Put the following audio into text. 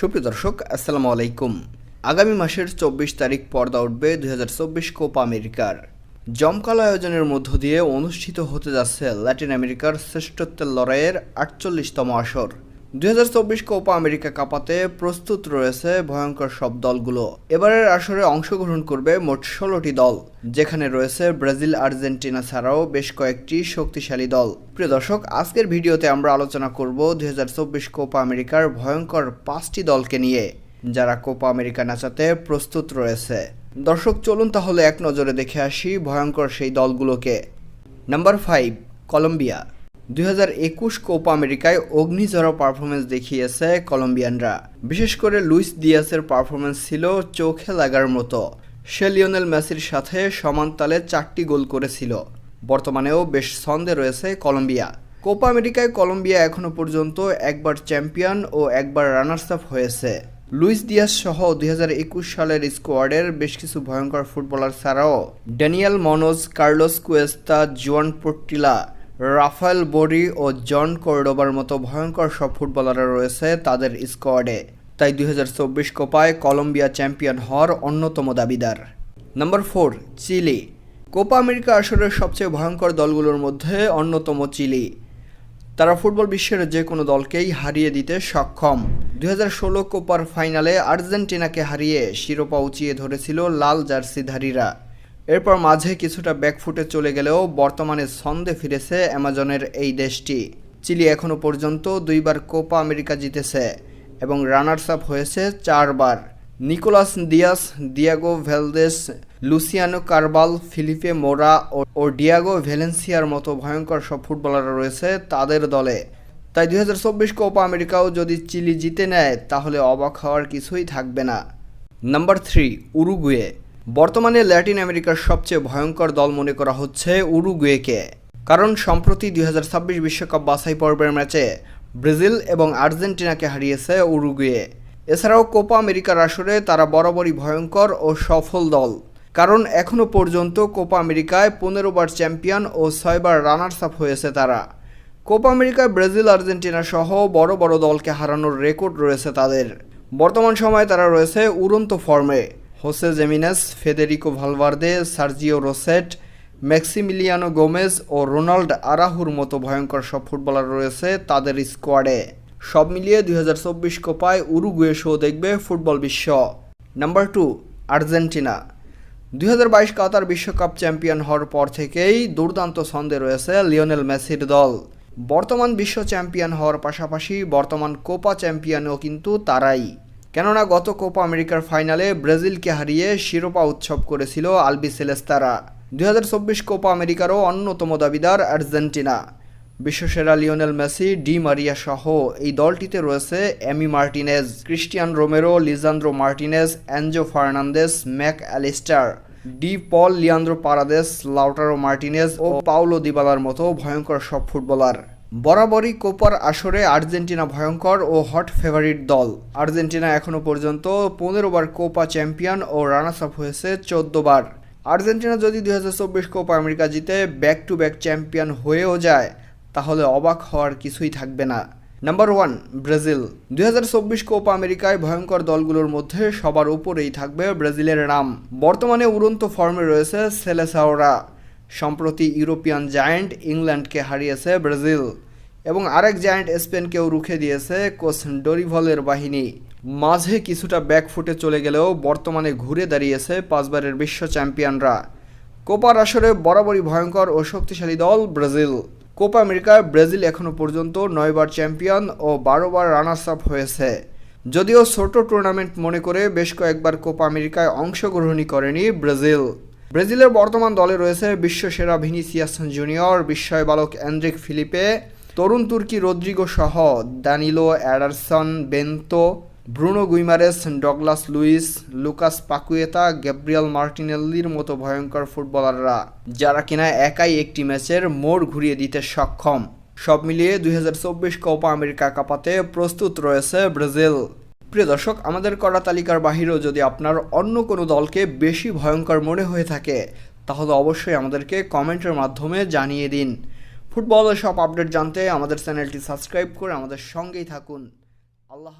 সুপ্রিয় দর্শক, আসসালামু আলাইকুম। আগামী মাসের চব্বিশ তারিখ পর্দা উঠবে দুই হাজার চব্বিশ কোপা আমেরিকার। জমকাল আয়োজনের মধ্য দিয়ে অনুষ্ঠিত হতে যাচ্ছে ল্যাটিন আমেরিকার শ্রেষ্ঠত্বের লড়াইয়ের আটচল্লিশতম আসর। দুই হাজার চব্বিশ কোপা আমেরিকা কাপাতে প্রস্তুত রয়েছে ভয়ঙ্কর সব দলগুলো। এবারের আসরে অংশগ্রহণ করবে মোট ষোলোটি দল, যেখানে রয়েছে ব্রাজিল, আর্জেন্টিনা ছাড়াও বেশ কয়েকটি শক্তিশালী দল। প্রিয় দর্শক, আজকের ভিডিওতে আমরা আলোচনা করব দুই হাজার চব্বিশ কোপা আমেরিকার ভয়ঙ্কর পাঁচটি দলকে নিয়ে, যারা কোপা আমেরিকা নাচাতে প্রস্তুত রয়েছে। দর্শক, চলুন তাহলে এক নজরে দেখে আসি ভয়ঙ্কর সেই দলগুলোকে। Number five, Colombia. একুশ কোপা আমেরিকায় অগ্নিঝরা পারফরমেন্স দেখিয়েছে কলম্বিয়ানরা। বিশেষ করে লুইস দিয়াসের পারফরমেন্স ছিল চোখে লাগার মতো। সে লিওনেল মেসির সাথে সমান তালে চারটি গোল করেছিল। বর্তমানেও বেশ ছন্দে রয়েছে কলম্বিয়া। কোপা আমেরিকায় কলম্বিয়া এখনও পর্যন্ত একবার চ্যাম্পিয়ন ও একবার রানার্স আপ হয়েছে। লুইস দিয়াস সহ দুই হাজার একুশ সালের স্কোয়াডের বেশ কিছু ভয়ঙ্কর ফুটবলার ছাড়াও ড্যানিয়েল মনোজ, কার্লোস কুয়েস্তা, জোয়ান পোর্টিলা রাফায়েল বরি ও জন কোর্ডোবার মতো ভয়ঙ্কর সব ফুটবলাররা রয়েছে তাদের স্কোয়াডে। তাই দুই হাজার চব্বিশ কোপায় কলম্বিয়া চ্যাম্পিয়ন হওয়ার অন্যতম দাবিদার। Number four, Chile. Copa America আসরের সবচেয়ে ভয়ঙ্কর দলগুলোর মধ্যে অন্যতম চিলি। তারা ফুটবল বিশ্বের যে কোনো দলকেই হারিয়ে দিতে সক্ষম। দুই হাজার ষোলো কোপার ফাইনালে আর্জেন্টিনাকে হারিয়ে শিরোপা উঁচিয়ে ধরেছিল লাল জার্সিধারীরা। এরপর মাঝে কিছুটা ব্যাকফুটে চলে গেলেও বর্তমানে ছন্দে ফিরেছে অ্যামাজনের এই দেশটি। চিলি এখনও পর্যন্ত দুইবার কোপা আমেরিকা জিতেছে এবং রানার্স আপ হয়েছে চারবার। Nicolas Diaz, Diego Valdes, Luciano Cabral, Felipe Mora ও- ও ডিয়াগো ভ্যালেন্সিয়ার মতো ভয়ঙ্কর সব ফুটবলাররা রয়েছে তাদের দলে। তাই দুই হাজার চব্বিশ কোপা আমেরিকাও যদি চিলি জিতে নেয়, তাহলে অবাক হওয়ার কিছুই থাকবে না। Number three, Uruguay. বর্তমানে ল্যাটিন আমেরিকার সবচেয়ে ভয়ঙ্কর দল মনে করা হচ্ছে উরুগুয়েকে। কারণ সম্প্রতি দুই বিশ্বকাপ বাছাই পর্বের ম্যাচে ব্রাজিল এবং আর্জেন্টিনাকে হারিয়েছে উরুগুয়ে। এছাড়াও কোপা আমেরিকার আসরে তারা বরাবরই ভয়ঙ্কর ও সফল দল। কারণ এখনও পর্যন্ত কোপা আমেরিকায় পনেরো বার চ্যাম্পিয়ন ও ছয়বার রানার্স আপ হয়েছে তারা। কোপা আমেরিকায় ব্রাজিল, আর্জেন্টিনা সহ বড় বড় দলকে হারানোর রেকর্ড রয়েছে তাদের। বর্তমান সময়ে তারা রয়েছে উড়ন্ত ফর্মে। Jose Gimenez Federico Valverde Sergio Rochet Maximiliano Gomez ও রোনাল্ড আরাহুর মতো ভয়ঙ্কর সব ফুটবলার রয়েছে তাদের স্কোয়াডে সব মিলিয়ে দুই হাজার চব্বিশ কোপায় উরুগুয়ে শো দেখবে ফুটবল বিশ্ব। Number two Argentina. দুই কাতার বিশ্বকাপ চ্যাম্পিয়ন হওয়ার পর থেকেই দুর্দান্ত ছন্দে রয়েছে লিওনেল মেসির দল। বর্তমান বিশ্ব চ্যাম্পিয়ন হওয়ার পাশাপাশি বর্তমান কোপা চ্যাম্পিয়নও কিন্তু তারাই। কেননা গত কোপা আমেরিকার ফাইনালে ব্রাজিলকে হারিয়ে শিরোপা উৎসব করেছিল আলবি সেলেস্তারা। দুই হাজার কোপা আমেরিকারও অন্যতম দাবিদার আর্জেন্টিনা। বিশ্বসেরা লিওনেল মেসি, ডি মারিয়া সহ এই দলটিতে রয়েছে Emi Martinez, Cristian Romero, Lisandro Martinez Enzo Fernandez, Mac Allister, De Paul Leandro Paredes, Lautaro Martinez ও পাউলো দিবালার মতো ভয়ঙ্কর সব ফুটবলার। বরাবরই কোপার আসরে আর্জেন্টিনা ভয়ঙ্কর ও হট ফেভারিট দল। আর্জেন্টিনা এখনও পর্যন্ত পনেরো বার কোপা চ্যাম্পিয়ন ও রানার্স আপ হয়েছে চোদ্দ বার। আর্জেন্টিনা যদি দু হাজার চব্বিশ কোপা আমেরিকা জিতে ব্যাক টু ব্যাক চ্যাম্পিয়ন হয়েও যায়, তাহলে অবাক হওয়ার কিছুই থাকবে না। Number one, Brazil. দু হাজার চব্বিশ কোপা আমেরিকায় ভয়ঙ্কর দলগুলোর মধ্যে সবার উপরেই থাকবে ব্রাজিলের নাম। বর্তমানে উড়ন্ত ফর্মে রয়েছে সেলেসাওরা। সম্প্রতি ইউরোপিয়ান জায়ান্ট ইংল্যান্ডকে হারিয়েছে ব্রাজিল এবং আরেক জায়ান্ট স্পেনকেও রুখে দিয়েছে কোচ ডরিভলের বাহিনী। মাঝে কিছুটা ব্যাকফুটে চলে গেলেও বর্তমানে ঘুরে দাঁড়িয়েছে পাঁচবারের বিশ্ব চ্যাম্পিয়নরা। কোপার আসরে বরাবরই ভয়ঙ্কর ও শক্তিশালী দল ব্রাজিল। কোপা আমেরিকায় ব্রাজিল এখনও পর্যন্ত নয়বার চ্যাম্পিয়ন ও বারোবার রানার্স আপ হয়েছে। যদিও ছোট টুর্নামেন্ট মনে করে বেশ কয়েকবার কোপা আমেরিকায় অংশগ্রহণই করেনি ব্রাজিল। ব্রাজিলের বর্তমান দলে রয়েছে বিশ্বসেরা ভিনিসিয়াস জুনিয়র বিস্ময় বালক অ্যান্ড্রিক ফিলিপে, তরুণ তুর্কি রদ্রিগো সহ Danilo Ederson, Bento, Bruno Guimaraes, Douglas Luiz, Lucas Paqueta, Gabriel মার্টিনেল্লির মতো ভয়ঙ্কর ফুটবলাররা, যারা কিনা একাই একটি ম্যাচের মোড় ঘুরিয়ে দিতে সক্ষম। সব মিলিয়ে দুই কোপা আমেরিকা কাপাতে প্রস্তুত রয়েছে ব্রাজিল। প্রিয় দর্শক, আমাদের করা তালিকার বাহিরেও যদি আপনার অন্য কোনো দলকে বেশি ভয়ঙ্কর মনে হয়ে থাকে, তাহলে অবশ্যই আমাদেরকে কমেন্টের মাধ্যমে জানিয়ে দিন। ফুটবলের সব আপডেট জানতে আমাদের চ্যানেলটি সাবস্ক্রাইব করে আমাদের সঙ্গেই থাকুন। আল্লাহ